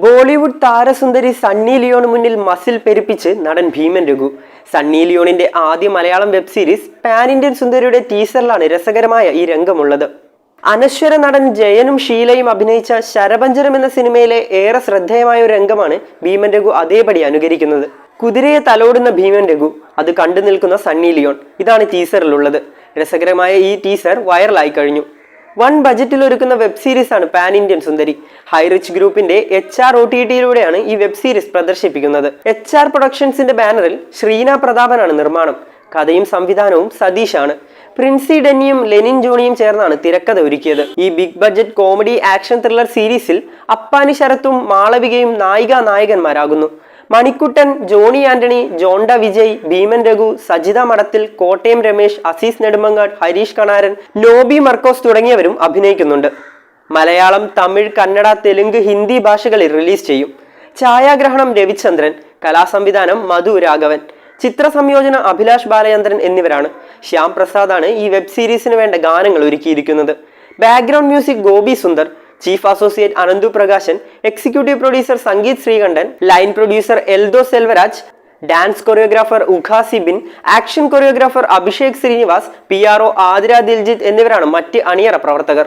ബോളിവുഡ് താരസുന്ദരി Sunny Leone മുന്നിൽ muscle പെരുപ്പിച്ച് നടൻ ഭീമൻ രഘു. സണ്ണി ലിയോണിന്റെ ആദ്യ Malayalam web series pan Indian സുന്ദരിയുടെ ടീസറിലാണ് രസകരമായ ഈ രംഗമുള്ളത്. അനശ്വര നടൻ ജയനും ഷീലയും അഭിനയിച്ച ശരപഞ്ചരം എന്ന സിനിമയിലെ ഏറെ ശ്രദ്ധേയമായ ഒരു രംഗമാണ് ഭീമൻ രഘു അതേപടി അനുകരിക്കുന്നത്. കുതിരയെ തലോടുന്ന ഭീമൻ രഘു അത് കണ്ടു നിൽക്കുന്ന സണ്ണി ലിയോൺ. ഇതാണ് ടീസറിലുള്ളത്. രസകരമായ ഈ ടീസർ വൈറലായി കഴിഞ്ഞു. വൺ ബജറ്റിൽ ഒരുക്കുന്ന വെബ് സീരീസ് ആണ് പാൻ ഇന്ത്യൻ സുന്ദരി. ഹൈറിച്ച് ഗ്രൂപ്പിന്റെ എച്ച് ആർ ഒ ടി ടിയിലൂടെയാണ് ഈ വെബ് സീരീസ് പ്രദർശിപ്പിക്കുന്നത്. എച്ച് ആർ പ്രൊഡക്ഷൻസിന്റെ ബാനറിൽ ശ്രീന പ്രതാപനാണ് നിർമ്മാണം. കഥയും സംവിധാനവും സതീഷാണ്. പ്രിൻസി ഡെന്നിയും ലെനിൻ ജോണിയും ചേർന്നാണ് തിരക്കഥ ഒരുക്കിയത്. ഈ big budget comedy action thriller സീരീസിൽ അപ്പാനി ശരത്തും മാളവികയും നായിക നായകന്മാരാകുന്നു. മണിക്കുട്ടൻ ജോണി ആന്റണി ജോണ്ട വിജയ് ഭീമൻ രഘു സജിത മടത്തിൽ കോട്ടയം രമേശ് അസീസ് നെടുമങ്ങാട് ഹരീഷ് കണാരൻ നോബി മർക്കോസ് തുടങ്ങിയവരും അഭിനയിക്കുന്നുണ്ട്. മലയാളം തമിഴ് കന്നഡ തെലുങ്ക് ഹിന്ദി ഭാഷകളിൽ റിലീസ് ചെയ്യും. ഛായാഗ്രഹണം രവിചന്ദ്രൻ കലാസംവിധാനം മധു രാഘവൻ ചിത്ര സംയോജന അഭിലാഷ് ബാലചന്ദ്രൻ എന്നിവരാണ്. ശ്യാം പ്രസാദാണ് ഈ വെബ് സീരീസിന് വേണ്ട ഗാനങ്ങൾ ഒരുക്കിയിരിക്കുന്നത്. Background music Gopi Sundar chief associate Ananthu Prakashan executive producer Sangeeth Sreekantan line producer Eldho Selvaraj dance choreographer ഉഖാ Sibin action choreographer Abhishek Srinivas P R O Athira Diljith എന്നിവരാണ് മറ്റ് അണിയറ പ്രവർത്തകർ.